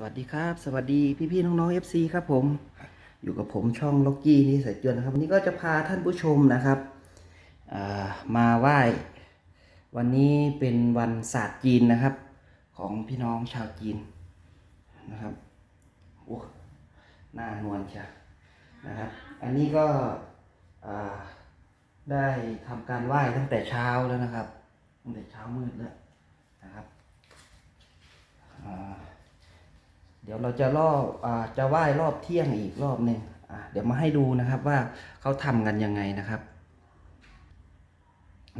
สวัสดีครับ สวัสดีพี่ๆน้องๆ FC ครับผม อยู่กับผมช่องล็อกกี้นี่สายจวนนะครับ วันนี้ก็จะพาท่านผู้ชมนะครับมาไหว้วันนี้เป็นวันศาสตร์จีนนะครับ ของพี่น้องชาวจีนนะครับโอ้หน้านวลใช่นะครับ อันนี้ก็ได้ทำการไหว้ตั้งแต่เช้าแล้วนะครับ ตั้งแต่เช้ามืดแล้วนะครับอ่า ดี๋ยวเราจะรอบอ่าจะไหว้รอบเที่ยงอีกรอบหนึ่งเดี๋ยวมาให้ดูนะครับว่าเขาทำกันยังไงนะครับ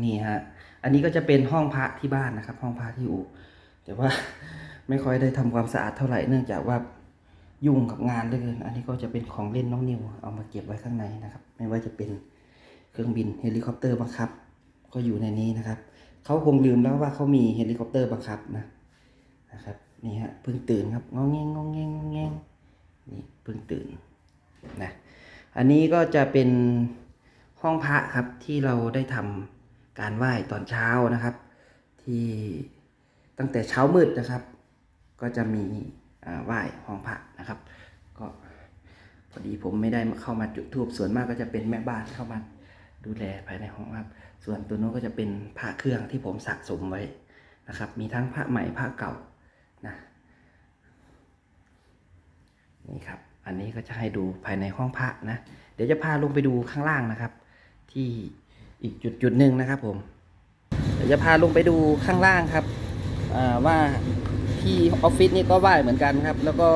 นี่ฮะ อันนี้ก็จะเป็นห้องพระที่บ้านนะครับ ห้องพระที่อู่แต่ว่าไม่ค่อยได้ทำความสะอาดเท่าไหร่เนื่องจากว่ายุ่งกับงานเหลือเกินอันนี้ก็จะเป็นของเล่นน้องนิวเอามาเก็บไว้ข้างในนะครับ ไม่ว่าจะเป็นเครื่องบินเฮลิคอปเตอร์บังคับ ก็อยู่ในนี้นะครับเขาคงลืมแล้วว่าเขามีเฮลิคอปเตอร์บังคับนะนะครับ นี่ฮะเพิ่งตื่นครับงองแงงงองแงงงองแงงนี่เพิ่งตื่นนะอันนี้ก็จะเป็นห้องพระครับที่เราได้ทำการไหว้ตอนเช้านะครับ ที่ตั้งแต่เช้ามืดนะครับ ก็จะมีไหว้ห้องพระนะครับ ก็พอดีผมไม่ได้เข้ามาจุดทูบส่วนมากก็จะเป็นแม่บ้านเข้ามาดูแลภายในห้องครับ ส่วนตัวโน้นก็จะเป็นพระเครื่องที่ผมสะสมไว้นะครับ มีทั้งพระใหม่พระเก่า นะ นี่ครับ อันนี้ก็จะให้ดูภายในห้องพระนะ เดี๋ยวจะพาลงไปดูข้างล่างนะครับ ที่อีกจุดจุดหนึ่งนะครับผม เดี๋ยวจะพาลงไปดูข้างล่างครับว่าที่ออฟฟิศนี่ก็ไหว้เหมือนกันครับ แล้วก็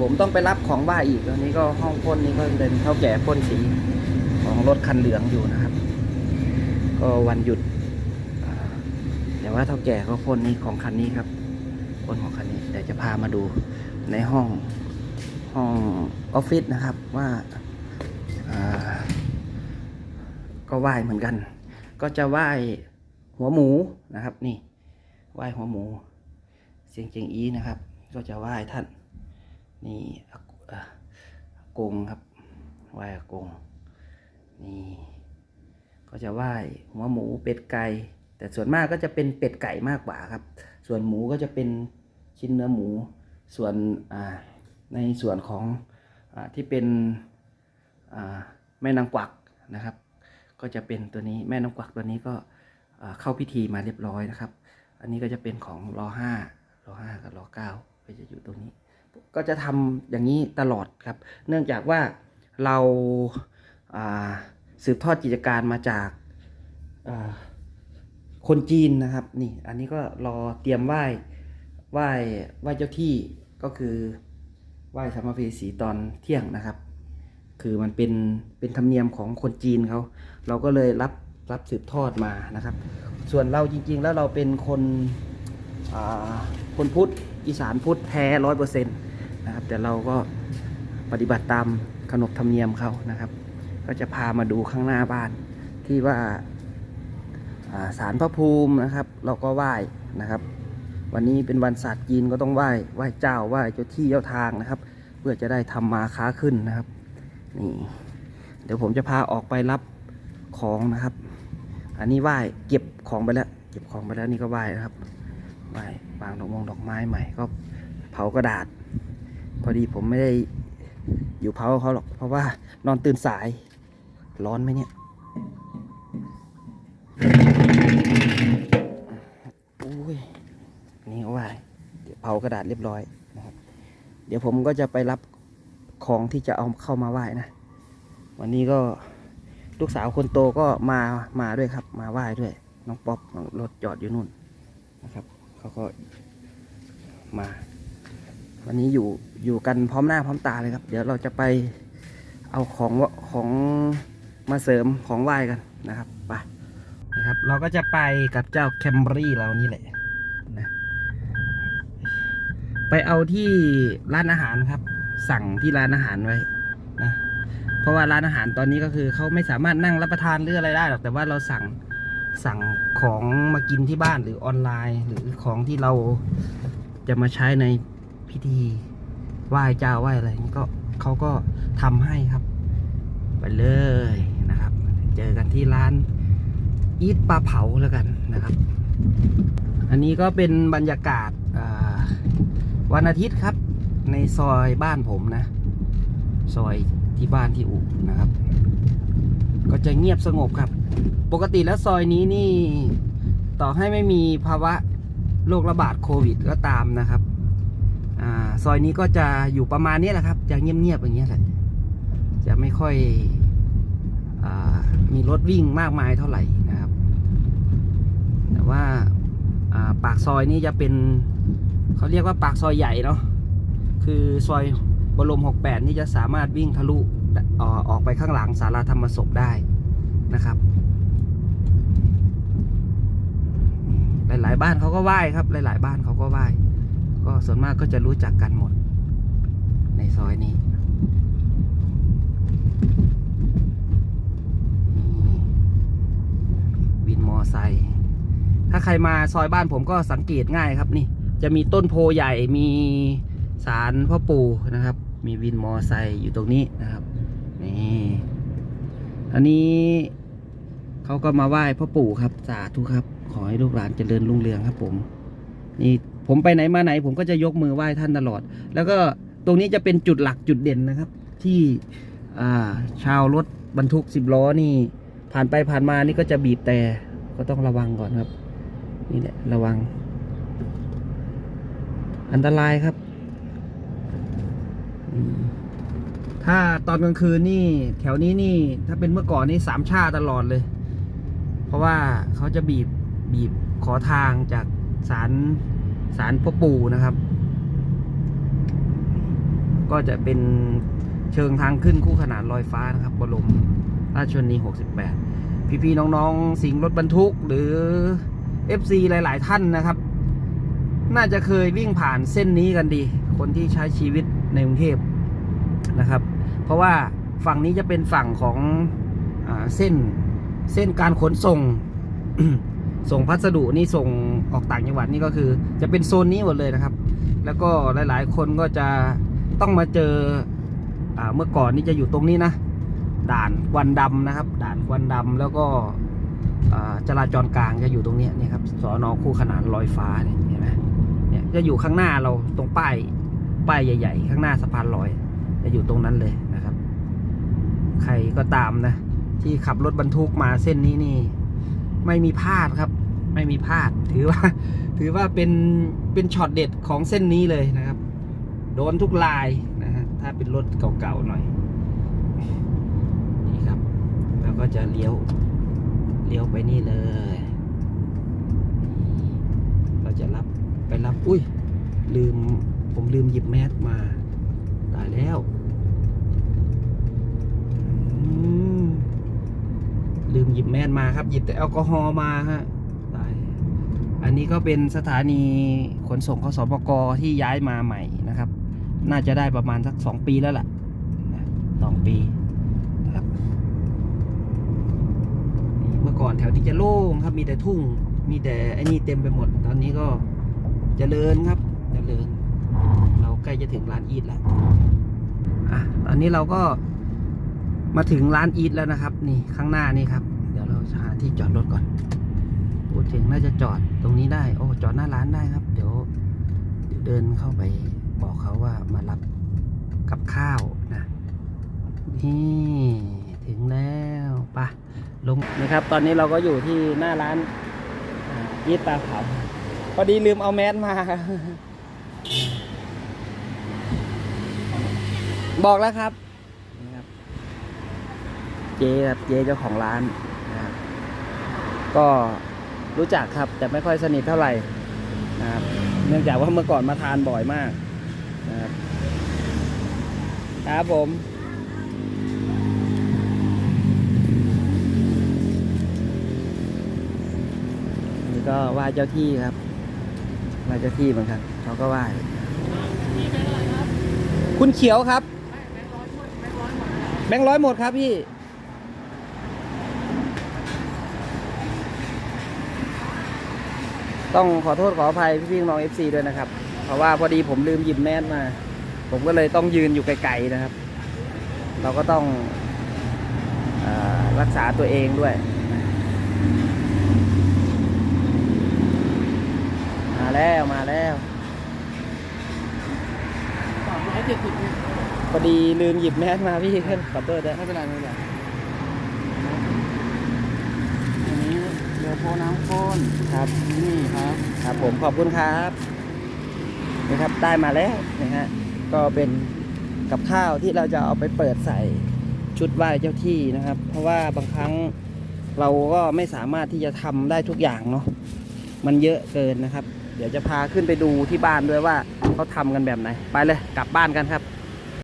ผมต้องไปรับของไหว้อีกอันนี้ก็ห้องพ่นนี่ก็เป็นเท่าแก่พ่นสีของรถคันเหลืองอยู่นะครับ ก็วันหยุดแต่ว่าเท่าแก่ก็พ่นนี่ของคันนี้ครับคนของคันนี้เดี๋ยวจะพามาดูในห้อง ห้องออฟฟิศนะครับว่าาก็ไหว้เหมือนกัน ก็จะไหว้หัวหมูนะครับ นี่ไหว้หัวหมู เสียงเจียงอีนะครับ ก็จะไหว้ท่าน นี่กงครับไหว้กงนี่ก็จะไหว้หัวหมูเป็ดไก่แต่ส่วนมากก็จะเป็นเป็ดไก่มากกว่าครับ ส่วนหมูก็จะเป็นชิ้นเนื้อหมู ส่วนอ่า ในส่วนของอที่เป็นแม่นางกวักนะครับ ก็จะเป็นตัวนี้แม่นางกวักตัวนี้ก็เข้าพิธีมาเรียบร้อยนะครับ อันนี้ก็จะเป็นของรอห้ารอห้ากับรอเก้าก็จะอยู่ตรงนี้ ก็จะทำอย่างนี้ตลอดครับ เนื่องจากว่าเราาสืบทอดกิจการมาจากาคนจีนนะครับนี่อันนี้ก็รอเตรียมไหว้ไหว้ไหว้เจ้าที่ก็คือ ไหว้สมภเวสีตอนเที่ยงนะครับ คือมันเป็นเป็นธรรมเนียมของคนจีนเขา เราก็เลยรับรับสืบทอดมานะครับ ส่วนเราจริงๆ แล้วเราเป็นคนอ่าคนพุทธอีสานพุทธแท้ร้อยเปอร์เซ็นต์นะครับแต่เราก็ปฏิบัติตามขนบธรรมเนียมเขานะครับ ก็จะพามาดูข้างหน้าบ้านที่ว่าอ่าสารพระภูมินะครับ เราก็ไหว้นะครับ วันนี้เป็นวันศาสตร์จีนก็ต้องไหว้ไหว้เจ้าไหว้เจ้าที่เจ้าทางนะครับ เพื่อจะได้ทำมาค้าขึ้นนะครับนี่เดี๋ยวผมจะพาออกไปรับของนะครับ อันนี้ไหว้เก็บของไปแล้ว เก็บของไปแล้วนี่ก็ไหว้นะครับไหว้วางดอกมงดอกไม้ใหม่ก็เผากระดาษ พอดีผมไม่ได้อยู่เผาเขาหรอกเพราะว่านอนตื่นสายร้อนไหมเนี่ย นี่ว่าเดี๋ยวเผากระดาษเรียบร้อยนะครับ เดี๋ยวผมก็จะไปรับของที่จะเอาเข้ามาไหว้นะ วันนี้ก็ลูกสาวคนโตก็มามาด้วยครับ มาไหว้ด้วย น้องป๊อปรถจอดอยู่นู่นนะครับเขาก็มา วันนี้อยู่อยู่กันพร้อมหน้าพร้อมตาเลยครับ เดี๋ยวเราจะไปเอาของของมาเสริมของไหว้กันนะครับไปนะครับ เราก็จะไปกับเจ้าแคมบรี่เรานี่แหละ ไปเอาที่ร้านอาหารครับ สั่งที่ร้านอาหารไว้นะเพราะว่าร้านอาหารตอนนี้ก็คือเขาไม่สามารถนั่งรับประทานหรืออะไรได้หรอกแต่ว่าเราสั่งสั่งของมากินที่บ้านหรือออนไลน์ หรือของที่เราจะมาใช้ในพิธีไหว้เจ้าไหว้อะไรนี้ก็เขาก็ทำให้ครับ ไปเลยนะครับ เจอกันที่ร้านอีทปลาเผาแล้วกันนะครับ อันนี้ก็เป็นบรรยากาศ วันอาทิตย์ครับ ในซอยบ้านผมนะ ซอยที่บ้านที่อุนะครับ ก็จะเงียบสงบครับ ปกติแล้วซอยนี้นี่ ต่อให้ไม่มีภาวะโรคระบาดโควิดก็ตามนะครับอาซอยนี้ก็จะอยู่ประมาณนี้แหละครับ จะเงียบๆอย่างเงี้ยแหละ จะไม่ค่อยอมีรถวิ่งมากมายเท่าไหร่นะครับ แต่ว่าปากซอยนี้จะเป็น เขาเรียกว่าปากซอยใหญ่เนาะคือซอยบรม 68 นี่จะสามารถวิ่งทะลุออกไปข้างหลังสาราธรรมศพได้นะครับ หลาย ๆ บ้านเขาก็ไหว้ครับ หลาย ๆ บ้านเขาก็ไหว้ ก็ส่วนมากก็จะรู้จักกันหมด ในซอยนี้วินมอไซค์ถ้าใครมาซอยบ้านผมก็สังเกตง่ายครับนี่ จะมีต้นโพใหญ่มีศาลพ่อปู่นะครับ มีวินมอไซค์อยู่ตรงนี้นะครับนี่อันนี้เขาก็มาไหว้พ่อปู่ครับสาธุครับ ขอให้ลูกหลานเจริญรุ่งเรืองครับ ผม นี่ผมไปไหนมาไหน ผมก็จะยกมือไหว้ท่านตลอด แล้วก็ตรงนี้จะเป็นจุดหลักจุดเด่นนะครับ ที่ชาวรถบรรทุกสิบล้อนี่ ผ่านไปผ่านมานี่ก็จะบีบแต่ก็ต้องระวังก่อนครับ นี่แหละระวัง อันตรายครับ ถ้าตอนกลางคืนนี่ แถวนี้นี่ ถ้าเป็นเมื่อก่อนนี่สามชาตลอดเลย เพราะว่าเขาจะบีบบีบขอทางจากศาลศาลพ่อปู่นะครับ ก็จะเป็นเชิงทางขึ้นคู่ขนานลอยฟ้านะครับบรมราชชนนี68 พี่ๆน้องๆ สิงรถบรรทุกหรือ FC หลาย ๆ ท่านนะครับ น่าจะเคยวิ่งผ่านเส้นนี้กันดี คนที่ใช้ชีวิตในกรุงเทพนะครับ เพราะว่าฝั่งนี้จะเป็นฝั่งของอเส้นเส้นการขนส่ง ส่งพัสดุนี่ส่งออกต่างจังหวัดนี่ก็คือ จะเป็นโซนนี้หมดเลยนะครับ แล้วก็หลายๆ คนก็จะต้องมาเจออเมื่อก่อนนี่จะอยู่ตรงนี้นะ ด่านควันดำนะครับ ด่านควันดำแล้วก็จราจรกลางจะอยู่ตรงนี้นี่ครับสอนอคู่ขนานลอยฟ้าเนี่ย จะอยู่ข้างหน้าเราตรงป้ายป้ายใหญ่ ๆ ข้างหน้าสะพานลอย จะอยู่ตรงนั้นเลยนะครับ ใครก็ตามนะ ที่ขับรถบรรทุกมาเส้นนี้นี่ ไม่มีพลาดครับ ไม่มีพลาด ถือว่า ถือว่าเป็นเป็นช็อตเด็ดของเส้นนี้เลยนะครับ โดนทุกลายนะฮะถ้าเป็นรถเก่าๆหน่อยนี่ครับ แล้วก็จะเลี้ยวเลี้ยวไปนี่เลยนี่เราจะรับไปรับ อุ้ย ลืม ผมลืมหยิบแมสมา ตายแล้ว ลืมหยิบแมสมาครับ หยิบแต่แอลกอฮอล์มาฮะ ตาย อันนี้ก็เป็นสถานีขนส่งขสปกที่ย้ายมาใหม่นะครับ น่าจะได้ประมาณสักสองปีแล้วล่ะสองปีนะครับ เมื่อก่อนแถวที่จะโล่งครับ มีแต่ทุ่ง มีแต่ไอ้นี่เต็มไปหมด ตอนนี้ก็ เจริญครับเจริญ เราใกล้จะถึงร้านอีทแล้วอะตอนนี้เราก็มาถึงร้านอีทแล้วนะครับ นี่ข้างหน้านี่ครับ เดี๋ยวเราจะหาที่จอดรถก่อนพูดถึงน่าจะจอดตรงนี้ได้ โอ้จอดหน้าร้านได้ครับเดี๋ยวเดี๋ยวเดินเข้าไปบอกเขาว่ามารับกับข้าวนะนี่ถึงแล้วปะลงนะครับ ตอนนี้เราก็อยู่ที่หน้าร้านอ่ายีดปลาเผา พอดีลืมเอาแมสมา บอกแล้วครับนี่ครับ เจ๊ครับเจ๊เจ้าของร้านนะครับก็รู้จักครับ แต่ไม่ค่อยสนิทเท่าไหร่นะครับ เนื่องจากว่าเมื่อก่อนมาทานบ่อยมากนะครับครับผมนี่ก็ไหว้เจ้าที่ครับ ไหว้เจ้าที่เหมือนกันเขาก็ไหว้คุณเขียวครับ แบงค์ร้อยหมดครับพี่ต้องขอโทษขออภัยพี่ๆน้องเอฟซีด้วยนะครับ เพราะว่าพอดีผมลืมหยิบแมสมา ผมก็เลยต้องยืนอยู่ไกลๆนะครับ เราก็ต้องอรักษาตัวเองด้วย มา แล้วมาแล้วอยเจ็ดสิบเนี่ยพอดีลืมหยิบแมสมาพี่ขึ้นขอโทษนะไม่เป็นไรไม่เป็นไรอันนี้เรือโพน้ำข้นครับนี่ครับ ครับผมขอบคุณครับนะครับได้มาแล้วนะฮะก็เป็นกับข้าวที่เราจะเอาไปเปิดใส่ชุดไหว้เจ้าที่นะครับ เพราะว่าบางครั้งเราก็ไม่สามารถที่จะทำได้ทุกอย่างเนาะมันเยอะเกินนะครับ เดี๋ยวจะพาขึ้นไปดูที่บ้านด้วยว่าเขาทำกันแบบไหน ไปเลยกลับบ้านกันครับ